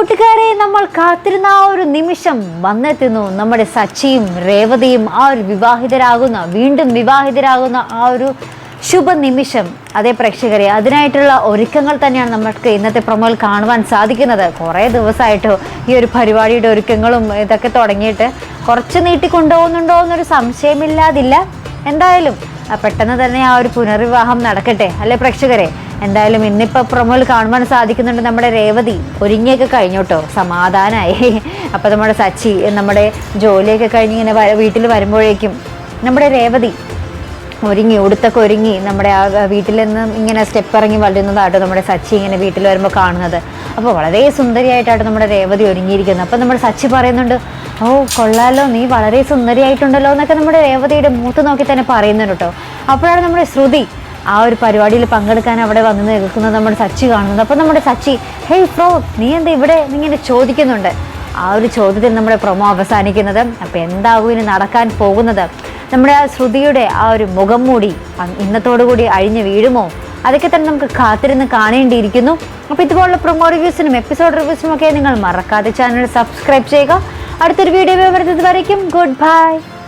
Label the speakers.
Speaker 1: കൂട്ടുകാരെ നമ്മൾ കാത്തിരുന്ന ആ ഒരു നിമിഷം വന്നെത്തുന്നു. നമ്മുടെ സച്ചിയും രേവതിയും ആ ഒരു വിവാഹിതരാകുന്ന വീണ്ടും വിവാഹിതരാകുന്ന ആ ഒരു ശുഭ നിമിഷം അതേ പ്രേക്ഷകരെ അതിനായിട്ടുള്ള ഒരുക്കങ്ങൾ തന്നെയാണ് നമുക്ക് ഇന്നത്തെ പ്രൊമോയിൽ കാണുവാൻ സാധിക്കുന്നത്. കുറേ ദിവസമായിട്ടോ ഈ ഒരു പരിപാടിയുടെ ഒരുക്കങ്ങളും ഇതൊക്കെ തുടങ്ങിയിട്ട് കുറച്ച് നീട്ടി നീട്ടിക്കൊണ്ടുപോകുന്നുണ്ടോ എന്നൊരു സംശയമില്ലാതില്ല. എന്തായാലും പെട്ടെന്ന് തന്നെ ആ ഒരു പുനർവിവാഹം നടക്കട്ടെ. അല്ലേ പ്രേക്ഷകരെ? എന്തായാലും ഇന്നിപ്പോൾ പ്രൊമോയിൽ കാണുവാൻ സാധിക്കുന്നുണ്ട് നമ്മുടെ രേവതി. ഒരുങ്ങിയൊക്കെ കഴിഞ്ഞോട്ടോ സമാധാനമായി അപ്പോൾ നമ്മുടെ സച്ചി നമ്മുടെ ജോലിയൊക്കെ കഴിഞ്ഞ് ഇങ്ങനെ വീട്ടിൽ വരുമ്പോഴേക്കും നമ്മുടെ രേവതി ഒരുങ്ങി ഉടുത്തൊക്കെ ഒരുങ്ങി നമ്മുടെ ആ വീട്ടിൽ നിന്ന് ഇങ്ങനെ സ്റ്റെപ്പ് ഇറങ്ങി വരുന്നതാട്ടോ നമ്മുടെ സച്ചി ഇങ്ങനെ വീട്ടിൽ വരുമ്പോൾ കാണുന്നത്. അപ്പോൾ വളരെ സുന്ദരിയായിട്ടാണ് നമ്മുടെ രേവതി ഒരുങ്ങിയിരിക്കുന്നത്. അപ്പോൾ നമ്മുടെ സച്ചി പറയുന്നുണ്ട് ഓ കൊള്ളാലോ നീ വളരെ സുന്ദരിയായിട്ടുണ്ടല്ലോ എന്നൊക്കെ നമ്മുടെ രേവതിയുടെ മൂത്ത് നോക്കി തന്നെ പറയുന്നുണ്ട് കേട്ടോ. അപ്പോഴാണ് നമ്മുടെ ശ്രുതി ആ ഒരു പരിപാടിയിൽ പങ്കെടുക്കാൻ അവിടെ വന്ന് നിൽക്കുന്നത് നമ്മുടെ സച്ചി കാണുന്നത് അപ്പോൾ നമ്മുടെ സച്ചി ഹേയ് പ്രോ നീ എന്താ ഇവിടെ ഇങ്ങനെ ചോദിക്കുന്നുണ്ട്? ആ ഒരു ചോദ്യത്തിൽ നമ്മുടെ പ്രൊമോ അവസാനിക്കുന്നത്. അപ്പോൾ എന്താകും ഇനി നടക്കാൻ പോകുന്നത്? നമ്മുടെ ആ ശ്രുതിയുടെ ആ ഒരു മുഖം മൂടി ഇന്നത്തോടുകൂടി ഇന്നത്തോടു കൂടി അഴിഞ്ഞ് വീഴുമോ? അതൊക്കെ തന്നെ നമുക്ക് കാത്തിരുന്ന് കാണേണ്ടിയിരിക്കുന്നു. അപ്പോൾ ഇതുപോലുള്ള പ്രൊമോ റിവ്യൂസിനും എപ്പിസോഡ് റിവ്യൂസിനും ഒക്കെ നിങ്ങൾ മറക്കാതെ ചാനൽ സബ്സ്ക്രൈബ് ചെയ്യുക. അടുത്തൊരു വീഡിയോ വരുന്നത് വരയ്ക്കും. Good bye.